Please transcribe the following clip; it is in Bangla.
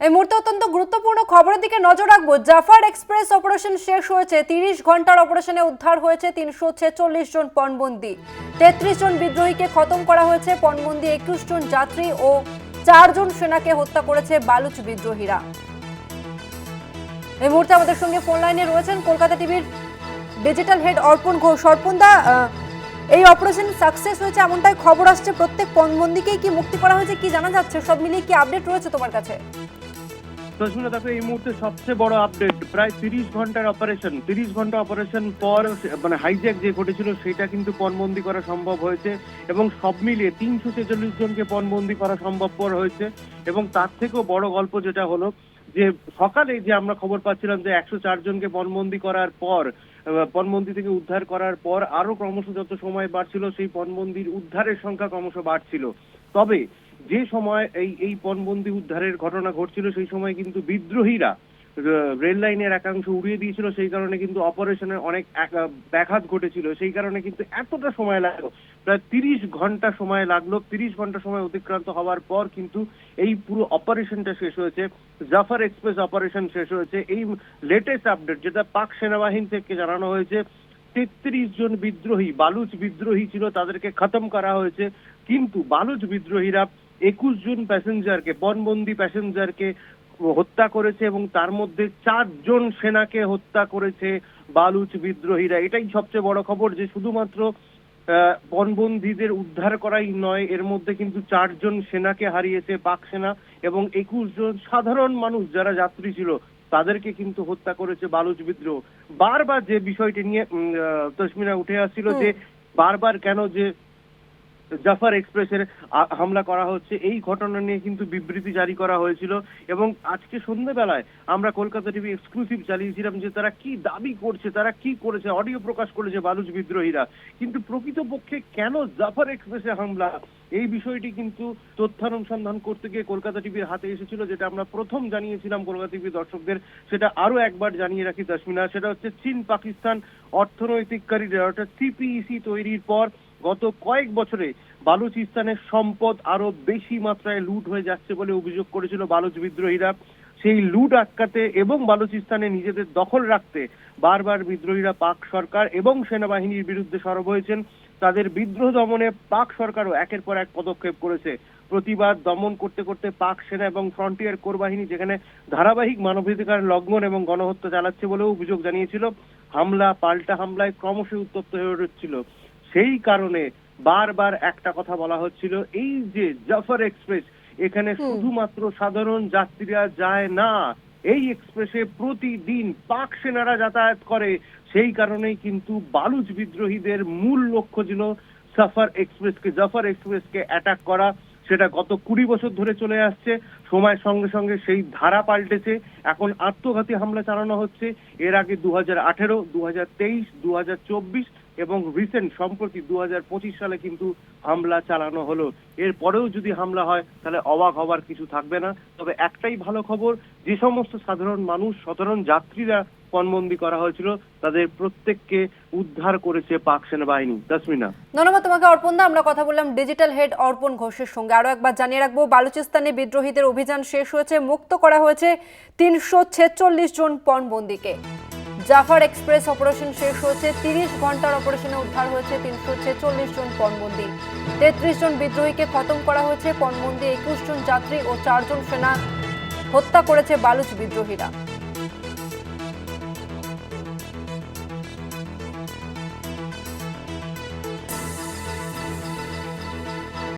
এই মুহূর্তে অত্যন্ত গুরুত্বপূর্ণ খবরের দিকে নজর রাখব। জাফার এক্সপ্রেস অপারেশন শেষ হয়েছে, তিরিশ ঘণ্টার অপারেশনে উদ্ধার হয়েছে তিনশো ছেচল্লিশ জন পণবন্দি। তেত্রিশ জন বিদ্রোহীকে খতম করা হয়েছে, পণবন্দি একুশ জন যাত্রী ও চারজন সেনাকে হত্যা করেছে বালুচ বিদ্রোহীরা। এই মুহূর্তে আমাদের সঙ্গে ফোন লাইনে রয়েছেন কলকাতা টিভির ডিজিটাল হেড অর্পণ ঘোষ। অর্পণদা এই অপারেশন সাকসেস হয়েছে এমনটাই খবর আসছে, প্রত্যেক পণবন্দিকেই কি মুক্তি করা হয়েছে, কি জানা যাচ্ছে? সব মিলিয়ে কি আপডেট রয়েছে তোমার কাছে? সুস্মিতা দেখো, এই মুহূর্তে সবচেয়ে বড় আপডেট প্রায় তিরিশ ঘণ্টার অপারেশন তিরিশ ঘণ্টা অপারেশন পর মানে হাইজ্যাক যে ঘটেছিল, সেটা কিন্তু পণবন্দি করা সম্ভব হয়েছে এবং সব মিলিয়ে তিনশো ছেচল্লিশ জনকে পণবন্দি করা সম্ভবপর হয়েছে এবং তার থেকেও বড় গল্প যেটা হলো যে সকালে যে আমরা খবর পাচ্ছিলাম যে একশো চার জনকে পণবন্দি করার পর পণবন্দি থেকে উদ্ধার করার পর আরও ক্রমশ যত সময় বাড়ছিল, সেই পণবন্দির উদ্ধারের সংখ্যা ক্রমশ বাড়ছিল। তবে যে সময় এই এই পণবন্দি উদ্ধারের ঘটনা ঘটছিল, সেই সময় কিন্তু বিদ্রোহীরা রেল লাইনের একাংশ উড়িয়ে দিয়েছিল, সেই কারণে কিন্তু অপারেশনের অনেক ব্যাঘাত ঘটেছিল। সেই কারণে কিন্তু এতটা সময় লাগল, প্রায় তিরিশ ঘণ্টা সময় লাগল, তিরিশ ঘণ্টা সময় অতিক্রান্ত হওয়ার পর কিন্তু এই পুরো অপারেশনটা শেষ হয়েছে। জাফার এক্সপ্রেস অপারেশন শেষ হয়েছে। এই লেটেস্ট আপডেট যেটা পাক সেনাবাহিনী থেকে জানানো হয়েছে, তেত্রিশ জন বিদ্রোহী, বালুচ বিদ্রোহী ছিল, তাদেরকে খতম করা হয়েছে। কিন্তু বালুচ বিদ্রোহীরা একুশ জন প্যাসেঞ্জারকে বনবন্দি প্যাসেঞ্জারকে হত্যা করেছে এবং তার মধ্যে চারজন সেনাকে হত্যা করেছে বালুচ বিদ্রোহীরা। এটাই সবচেয়ে বড় খবর যে শুধুমাত্র আহ, বনবন্দীদের উদ্ধার করাই নয় এর মধ্যে কিন্তু চারজন সেনাকে হারিয়েছে পাক সেনা এবং একুশ জন সাধারণ মানুষ যারা যাত্রী ছিল তাদেরকে কিন্তু হত্যা করেছে বালুচ বিদ্রোহ। বারবার যে বিষয়টি নিয়ে তসমিনা উঠে আসছিল যে বারবার কেন যে জাফার এক্সপ্রেসের হামলা করা হচ্ছে। এই ঘটনা নিয়ে কিন্তু বিবৃতি জারি করা হয়েছিল এবং আজকে সন্ধ্যেবেলায় আমরা কলকাতা টিভি এক্সক্লুসিভ চালিয়েছিলাম যে তারা কি দাবি করছে, তারা কি করেছে, অডিও প্রকাশ করেছে বালুচ বিদ্রোহীরা। কিন্তু প্রকৃতপক্ষে কেন জাফার এক্সপ্রেসে হামলা? এই বিষয়টি কিন্তু তথ্যানুসন্ধান করতে গিয়ে কলকাতা টিভির হাতে এসেছিল, যেটা আমরা প্রথম জানিয়েছিলাম কলকাতা টিভির দর্শকদের। সেটা আরও একবার জানিয়ে রাখি, তাসমিনা। সেটা হচ্ছে চীন পাকিস্তান অর্থনৈতিক করিডর অর্থাৎ সিপিইসি তৈরির পর গত কয়েক বছরে বালুচিস্তানের সম্পদ আরও বেশি মাত্রায় লুট হয়ে যাচ্ছে বলে অভিযোগ করেছিল বালুচ বিদ্রোহীরা। সেই লুট আটকাতে এবং বালুচিস্তানে নিজেদের দখল রাখতে বারবার বিদ্রোহীরা পাক সরকার এবং সেনাবাহিনীর বিরুদ্ধে সরব হয়েছেন। তাদের বিদ্রোহ দমনে পাক সরকারও একের পর এক পদক্ষেপ করেছে। প্রতিবাদ দমন করতে করতে পাক সেনা এবং ফ্রন্টিয়ার কোর বাহিনী, যেখানে ধারাবাহিক মানবাধিকার লঙ্ঘন এবং গণহত্যা চালাচ্ছে বলেও অভিযোগ জানিয়েছিল। হামলা, পাল্টা হামলায় ক্রমশ উত্তপ্ত হয়ে উঠছিল। সেই কারণে বারবার একটা কথা বলা হচ্ছিল এই যে জাফর এক্সপ্রেস এখানে শুধুমাত্র সাধারণ যাত্রীরা যায় না এই এক্সপ্রেসে প্রতিদিন পাক সেনারা যাতায়াত করে সেই কারণেই কিন্তু বালুচ বিদ্রোহীদের মূল লক্ষ্য ছিল সাফার এক্সপ্রেসকে জাফর এক্সপ্রেসকে অ্যাটাক করা। সেটা গত কুড়ি বছর ধরে চলে আসছে সময়ের সঙ্গে সঙ্গে সেই ধারা পাল্টেছে। এখন আত্মঘাতী হামলা চালানো হচ্ছে। এর আগে দু হাজার আঠেরো দু হাজার তেইশ দু হাজার চব্বিশ এবং রিসেন্ট সম্প্রতি দু সালে কিন্তু হামলা চালানো হলো। এরপরেও যদি হামলা হয়, তাহলে অবাক হবার কিছু থাকবে না। তবে একটাই ভালো খবর, যে সমস্ত সাধারণ মানুষ, সাধারণ যাত্রীরা পণবন্দি করা হয়েছিল, তাদের প্রত্যেককে উদ্ধার করেছে পাক সেনাবাহিনী। তাসমিনা। ধন্যবাদ তোমাকে, অর্পণ দা। আমরা কথা বললাম ডিজিটাল হেড অর্পণ ঘোষের সঙ্গে। আরও একবার জানিয়ে রাখব, বালুচিস্তানে বিদ্রোহীদের অভিযান শেষ হয়েছে, মুক্ত করা হয়েছে তিনশো ছেচল্লিশ জন পণবন্দিকে। জাফার এক্সপ্রেস অপারেশন শেষ হয়েছে, তিরিশ ঘণ্টার অপারেশনে উদ্ধার হয়েছে তিনশো ছেচল্লিশ জন পণবন্দি। তেত্রিশ জন বিদ্রোহীকে খতম করা হয়েছে, পণবন্দি একুশ জন যাত্রী ও চারজন সেনা হত্যা করেছে বালুচ বিদ্রোহীরা।